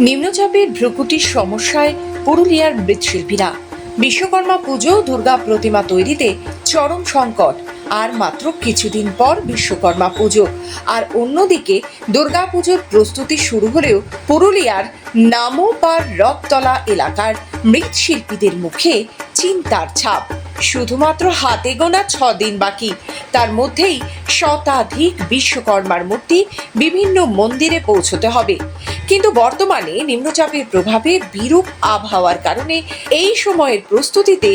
নিম্নচাপের ভ্রুকুটির সমস্যায় পুরুলিয়ার মৃৎশিল্পীরা। বিশ্বকর্মা পুজো, দুর্গা প্রতিমা তৈরিতে চরম সংকট। আর মাত্র কিছুদিন পর বিশ্বকর্মা পুজো। আর অন্যদিকে দুর্গা পুজোর প্রস্তুতি শুরু হলেও পুরুলিয়ার নামোপার রথতলা এলাকার মৃৎশিল্পীদের মুখে চিন্তার ছাপ। শুধুমাত্র হাতে গোনা ছ দিন বাকি। তার মধ্যেই শতাধিক বিশ্বকর্মার মূর্তি বিভিন্ন মন্দিরে পৌঁছতে হবে। কিন্তু বর্তমানে নিম্নচাপের প্রভাবে বিরূপ আবহাওয়ার কারণে এই সময়ের প্রস্তুতিতে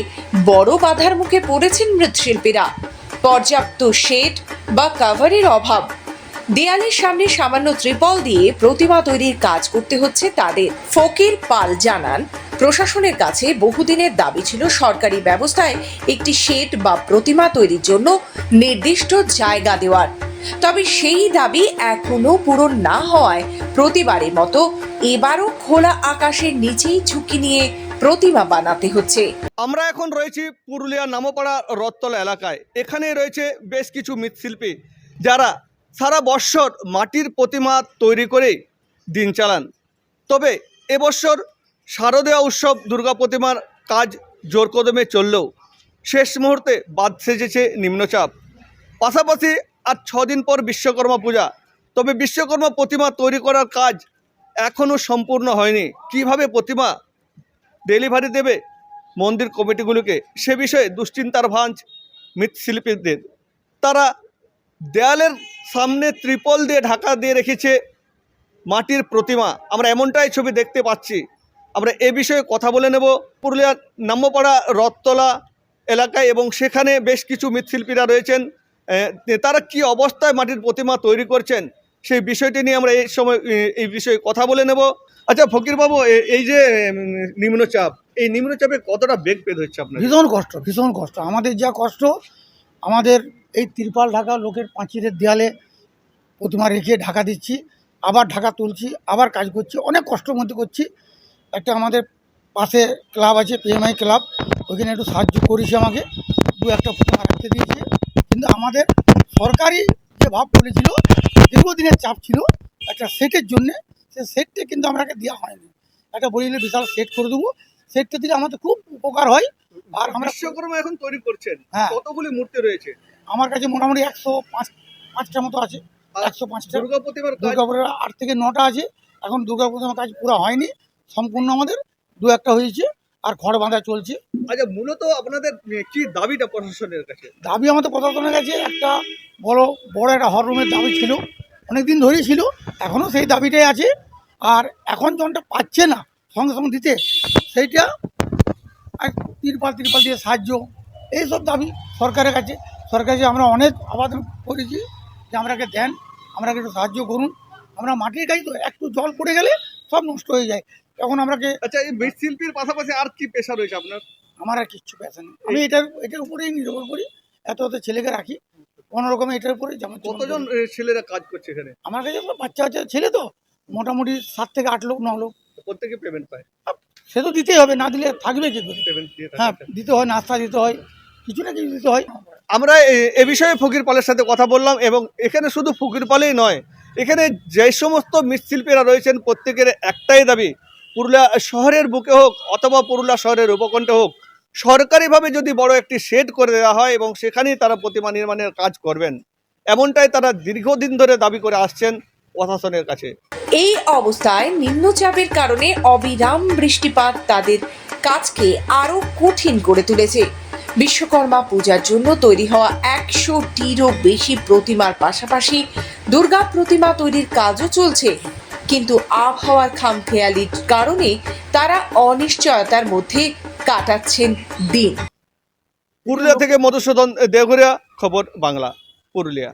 বড় বাধার মুখে পড়েছেন মৃৎশিল্পীরা। পর্যাপ্ত শেড বা কাভারের অভাব। দেয়ালের সামনে সামান্য ত্রিপল দিয়ে প্রতিমা তৈরির কাজ করতে হচ্ছে তাদের। ফকির পাল জানান, প্রশাসনের কাছে বহুদিনের দাবি ছিল সরকারি ব্যবস্থায় একটি শেড বা প্রতিমা তৈরির জন্য নির্দিষ্ট জায়গা দেওয়ার। তবে সেই দাবি এখনও পূরণ না হওয়ায় প্রতিবারের মতো এবারও খোলা আকাশের নিচেই ঝুঁকি নিয়ে প্রতিমা বানাতে হচ্ছে। আমরা এখন রয়েছি পুরুলিয়া নামপাড়া রথতলা এলাকায়। এখানে রয়েছে বেশ কিছু মৃৎশিল্পী যারা সারা বৎসর মাটির প্রতিমা তৈরি করে দিন চালান। তবে এবছর শারদীয় উৎসব দুর্গা প্রতিমার কাজ জোর কদমে চললেও শেষ মুহূর্তে বাদ সেজেছে নিম্নচাপ। পাশাপাশি আর দিন পর বিশ্বকর্মা পূজা। তবে বিশ্বকর্মা প্রতিমা তৈরি করার কাজ এখনও সম্পূর্ণ হয়নি। কীভাবে প্রতিমা ডেলিভারি দেবে মন্দির কমিটিগুলোকে, সে বিষয়ে দুশ্চিন্তার ভাঞ্জ মৃৎশিল্পীদের। তারা দেয়ালের সামনে ত্রিপল দিয়ে ঢাকা দিয়ে রেখেছে মাটির প্রতিমা। আমরা এমনটাই ছবি দেখতে পাচ্ছি। আমরা এ বিষয়ে কথা বলে নেব। পুরুলিয়ার নাম্যপাড়া রথতলা এলাকায় এবং সেখানে বেশ কিছু মৃৎশিল্পীরা রয়েছেন। তারা কি অবস্থায় মাটির প্রতিমা তৈরি করছেন? সেই বিষয়টি নিয়ে আমরা এই সময় এই বিষয়ে কথা বলে নেব। আচ্ছা ফকিরবাবু এই যে নিম্নচাপ, এই নিম্নচাপে কতটা বেগ পেদ হচ্ছে আপনার ভীষণ কষ্ট ভীষণ কষ্ট। আমাদের যা কষ্ট, আমাদের এই তিরপাল ঢাকা লোকের পাঁচিলের দেয়ালে প্রতিমা রেখে ঢাকা দিচ্ছি, আবার ঢাকা তুলছি, আবার কাজ করছি, অনেক কষ্টের মধ্যে করছি। একটা আমাদের পাশে ক্লাব আছে পিএমআই ক্লাব, ওইখানে একটু সাহায্য করেছে আমাকে। দু একটা প্রতিমা রাখতে দিয়েছে। কিন্তু আমাদের সরকারি যে ভাব করেছিল দীর্ঘদিনের চাপ ছিল একটা সেটের জন্যে সে সেটটা কিন্তু আমাকে দেওয়া হয়নি। একটা বলিলে বিশাল সেট করে দেবো। সেটটা দিলে আমাদের খুব উপকার হয়। আর আমরা বিশ্বকর্মা এখন তৈরি করছেন। হ্যাঁ। কতগুলি মূর্তি রয়েছে? আমার কাছে মোটামুটি একশো পাঁচ পাঁচটা মতো আছে। আর একশো পাঁচটা। দুর্গা প্রতিমার কাজ? দুর্গাপুরের আট থেকে নটা আছে। এখন দুর্গাপুরের কাজ পুরো হয়নি। সম্পূর্ণ আমাদের দু একটা হয়েছে। আর ঘর বাঁধা চলছে। আচ্ছা মূলত আপনাদের কি দাবিটা প্রশাসনের কাছে? দাবি আমাদের প্রশাসনের কাছে একটা বড় বড় একটা হর রুমের দাবি ছিল। অনেক দিন ধরেই ছিল এখনও সেই দাবিটাই আছে। আর এখন যখনটা পাচ্ছে না সঙ্গে সঙ্গে দিতে সেইটা আর তিরপাল তিরপাল দিয়ে সাহায্য এইসব দাবি সরকারের কাছে। সরকারের কাছে আমরা অনেক আবেদন করেছি যে আমরাকে দেন আমরাকে একটু সাহায্য করুন। আমরা মাটির কাজ তো একটু জল পড়ে গেলে সব নষ্ট হয়ে যায়। তখন আমরাকে আচ্ছা এই মৃৎশিল্পীর পাশাপাশি আর কি পেশা রয়েছে আপনার? আমার আর কিচ্ছু পেশা নেই। আমি এটার এটার উপরেই নির্ভর করি। এত এত ছেলেকে রাখি। কোনো রকমে এটার উপরে যেমন কতজন ছেলেরা কাজ করছে এখানে? আমার কাছে বাচ্চা বাচ্চা ছেলে তো। মোটামুটি সাত থেকে আট লোক ন লোক। প্রত্যেকে পেমেন্ট পায়। সে তো দিতেই হবে না দিলে থাকবে কি হ্যাঁ দিতে হয় নাস্তা দিতে হয় কিছু না কিছু দিতে হয়। আমরা এ বিষয়ে ফকির পালের সাথে কথা বললাম এবং এখানে শুধু ফকির পালেই নয় এখানে যে সমস্ত মৃৎশিল্পীরা রয়েছেন, প্রত্যেকের একটাই দাবি, পুরুলিয়া শহরের বুকে হোক অথবা পুরুলিয়া শহরের উপকণ্ঠে হোক, সরকারিভাবে যদি বড় একটি শেড করে দেওয়া হয় এবং সেখানেই তারা প্রতিমা নির্মাণের কাজ করবেন, এমনটাই তারা দীর্ঘদিন ধরে দাবি করে আসছেন প্রশাসনের কাছে। এই অবস্থায় নিম্নচাপের কারণে অবিরাম বৃষ্টিপাত তাদের কাজকে আরও কঠিন করে তুলেছে। বিশ্বকর্মা পূজার জন্য তৈরি হওয়া একশোটিরও বেশি প্রতিমার পাশাপাশি দুর্গা প্রতিমা তৈরির কাজও চলছে। কিন্তু আবহাওয়ার খামখেয়ালির কারণে তারা অনিশ্চয়তার মধ্যে কাটাচ্ছেন দিন। পুরুলিয়া থেকে মধুসূদন দেওঘরিয়া, খবর বাংলা, পুরুলিয়া।